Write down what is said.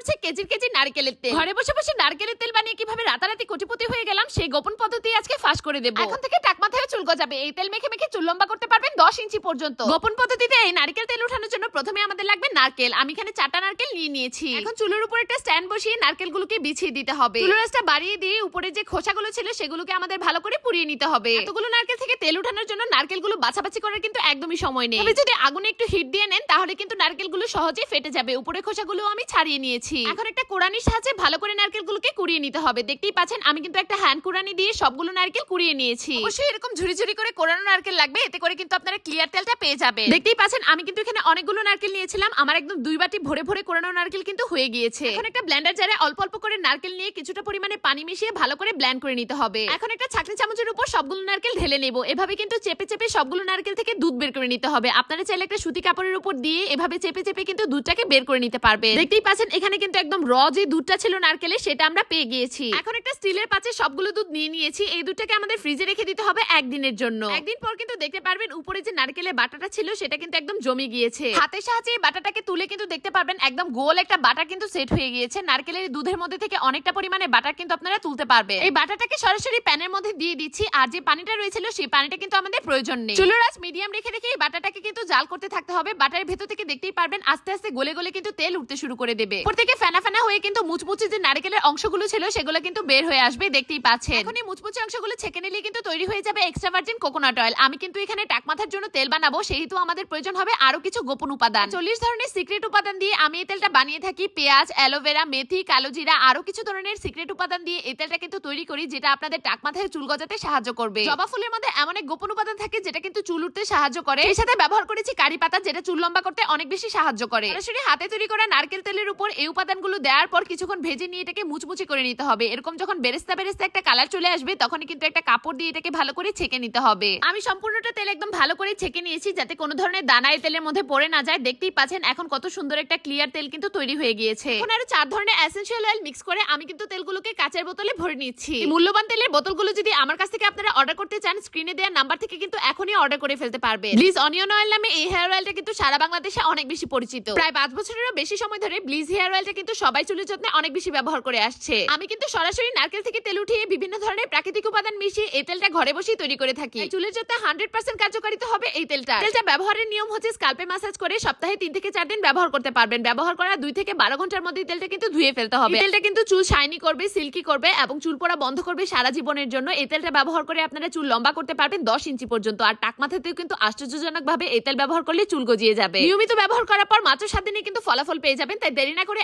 উঠছে কেজির কেজি নারকেলের তেল। ঘরে বসে বসে নারকেলের তেল বানিয়ে কীভাবে রাতারাতি কোটিপতি হয়ে গেলাম? সেই গোপন পদ্ধতি আজকে ফাঁস করে দেবো। এখন থেকে টাক মাথায় চুল গজাবে। এই তেল মেখে মেখে চুল লম্বা করতে পারবেন দশ ইঞ্চি পর্যন্ত। গোপন পদ্ধতিতে এই নারকেল তেল উঠানোর জন্য প্রথমে আমাদের লাগবে নারকেল। আমি এখানে চারটা নারকেল নিয়ে নিয়েছি। এখন চুলের উপর একটা স্ট্যান্ড বসিয়ে নারকেলগুলোকে বিছিয়ে দিতে হবে। চুলের রাস্তা বাড়িয়ে দিয়ে উপরে যে খোসাগুলো ছিল সেগুলোকে আমাদের ভালো করে পুড়িয়ে নিতে হবে। এতগুলো নারকেল থেকে তেল উঠানোর জন্য নারকেলগুলো বাছাবাছি করার কিন্তু একদমই সময় নেই। তবে যদি আগুনে একটু হিট দিয়ে নেন তাহলে কিন্তু নারকেলগুলো সহজেই ফেটে যাবে। উপরে খোসাগুলো আমি ছাড়িয়ে নিয়েছি। এখন একটা কোড়ানির সাহায্যে ভালো করে নারকেলগুলোকে কুড়িয়ে নিতে হবে। দেখতেই পাচ্ছেন আমি কিন্তু একটা হ্যান্ড কুড়ানি দিয়ে সবগুলো নারকেল কুড়িয়ে নিয়েছি। অবশ্যই এরকম ঝুরি ঝুরি করে কোড়ানো নারকেল লাগবে এতে করে কিন্তু আপনারা ক্লিয়ার তেলটা পেয়ে যাবে দেখতেই পাচ্ছেন আমি কিন্তু এখানে অনেকগুলো নারকেল নিয়েছিলাম আমার একদম দুই বাটি ভরে ভরে কোড়ানো নারকেল কিন্তু হয়ে গিয়েছে। এখন একটা ব্লেন্ডার জারে অল্প অল্প করে নারকেল নিয়ে কিছুটা পরিমাণে পানি মিশিয়ে ভালো করে ব্লেন্ড করে নিতে হবে। এখন একটা ছাকনি চামচের উপর সবগুলো নারকেল ঢেলে নেব এভাবে কিন্তু চেপে চেপে সবগুলো নারকেল থেকে দুধ বের করে নিতে হবে। আপনারা চাইলে একটা সুতি কাপড়ের উপর দিয়ে এভাবে চেপে চেপে কিন্তু দুধটাকে বের করে নিতে পারবে দেখতেই পাচ্ছেন এখানে কিন্তু একদম র যে দুধটা ছিল নারকেলে সেটা আমরা পেয়ে গিয়েছি। এখন স্টিলের পাত্রে সবগুলো দুধ নিয়ে নিয়েছি। এই দুধটাকে আমাদের ফ্রিজে রেখে দিতে হবে একদিনের জন্য। একদিন পর কিন্তু দেখতে পারবেন উপরে যে নারকেলের বাটাটা ছিল সেটা কিন্তু একদম জমে গিয়েছে। হাতের সাহায্যে এই বাটাটাকে তুলে কিন্তু দেখতে পারবেন একদম গোল একটা বাটা কিন্তু সেট হয়ে গিয়েছে। নারকেলের দুধের মধ্যে থেকে অনেকটা পরিমাণে বাটার কিন্তু আপনারা তুলতে পারবেন। এই বাটাটাকে সরাসরি প্যানের মধ্যে দিয়ে দিচ্ছি আর যে পানিটা রয়েছিল সেই পানিটা কিন্তু আমাদের প্রয়োজন নেই। চুলোর আঁচ মিডিয়াম রেখে রেখে এই বাটাটাকে কিন্তু জাল করতে থাকতে হবে। বাটার ভেতর থেকে দেখতেই পারবেন আস্তে আস্তে গলে গলে কিন্তু তেল উঠতে শুরু করে দেবে। উপর থেকে ফেনা ফেনা হয়ে কিন্তু মুচমুচে যে নারকেলের অংশগুলো ছিল সেগুলো কিন্তু বের হয়ে আসবে দেখতেই পাচ্ছেন। এখন এই মুচমুচে অংশগুলো ছেঁকে নিলে কিন্তু তৈরি হয়ে যাবে এক্সট্রা ভার্জিন কোকোনাট অয়েল আমি কিন্তু এখানে টাক মাথার জন্য তেল বানাবো সেহেতু আমাদের প্রয়োজন হবে আরও কিছু গোপন উপাদান। চল্লিশ ধরনের সিক্রেট উপাদান দিয়ে আমি এই তেলটা বানিয়ে থাকি। পেঁয়াজ অ্যালোভেরা মেথি কালো জিরা আরও কিছু ধরনের সিক্রেট উপাদান দিয়ে এই তেলটা কিন্তু তৈরি করি যেটা আপনাদের টাক মাথায় চুল গজাতে সাহায্য করবে। জবা ফুলের মধ্যে এমন এক গোপন উপাদান থাকে যেটা কিন্তু চুল উঠতে সাহায্য করে। এর সাথে ব্যবহার করেছি কারি পাতা যেটা চুল লম্বা করতে অনেক বেশি সাহায্য করে। সরাসরি হাতে তৈরি করা নারকেল তেলের উপর এই উপাদানগুলো দেওয়ার পর কিছুক্ষণ ভেজে নিয়ে এটাকে মুচমুচি করে নিতে হবে। এরকম যখন বেরেস্তা বেরেস্তা একটা কালার চলে আসবে, তখনই কিন্তু একটা কাপড় দিয়ে এটাকে ভালো করে ছেঁকে নিতে হবে। আমি সম্পূর্ণটা তেল একদম ভালো করে ছেঁকে নিয়েছি, যাতে কোনো ধরনের দানা এই তেলের মধ্যে পড়ে না যায়। দেখতেই পাচ্ছেন, এখন কত সুন্দর একটা ক্লিয়ার তেল কিন্তু তৈরি হয়ে গিয়েছে। এখন আরও চার ধরনের এসেন্সিয়াল অয়েল মিক্স করে আমি কিন্তু তেলগুলোকে কাঁচের বোতলে ভরে নিচ্ছি। মূল্যবান তেলের বোতলগুলো যদি আমার কাছ থেকে আপনারা অর্ডার করতে চান স্ক্রিনে দেওয়া নাম্বার থেকে কিন্তু এখনই অর্ডার করে ফেলতে পারবেন। ব্লিজ অনিয়ন অয়েল নামে এই হেয়ার অয়েলটা কিন্তু সারা বাংলাদেশে অনেক বেশি পরিচিত। প্রায় পাঁচ বছরেরও বেশি সময় ধরে ব্লিজ হেয়ার অয়েলটা কিন্তু সবাই চুলের যত্নে অনেক বেশি ব্যবহার করে আসছে। আমি কিন্তু সরাসরি নারকেল থেকে তেল উঠিয়ে বিভিন্ন ধরনের প্রাকৃতিক উপাদান মিশিয়ে এই তেলটা ঘরে বসেই তৈরি করে থাকি। চুলের যত্নে হান্ড্রেড পার্সেন্ট কার্যকারিতা হবে এই তেলটা। তেলটা ব্যবহারের নিয়ম হচ্ছে স্কাল্পে মাসাজ করে সপ্তাহে তিন থেকে চার দিন ব্যবহার করতে পারবেন। ব্যবহার করা দুই থেকে বারো ঘণ্টার মধ্যে তেলটা কিন্তু ধুয়ে ফেলতে হবে। তেলটা কিন্তু চুল শাইনি করবে সিল্কি করবে এবং চুল পড়া বন্ধ করবে সারা জীবনের জন্য। এই তেলটা ব্যবহার করে আপনারা চুল লম্বা করতে পারবেন দশ ইঞ্চি পর্যন্ত। আর টাক মাথাতেও কিন্তু আশ্চর্যজনক ভাবে এই তেল ব্যবহার করলে চুল গজিয়ে যাবে। নিয়মিত ব্যবহার করার পর মাত্র সাত দিনে কিন্তু ফলাফল পেয়ে যাবেন তাই দেরি না করে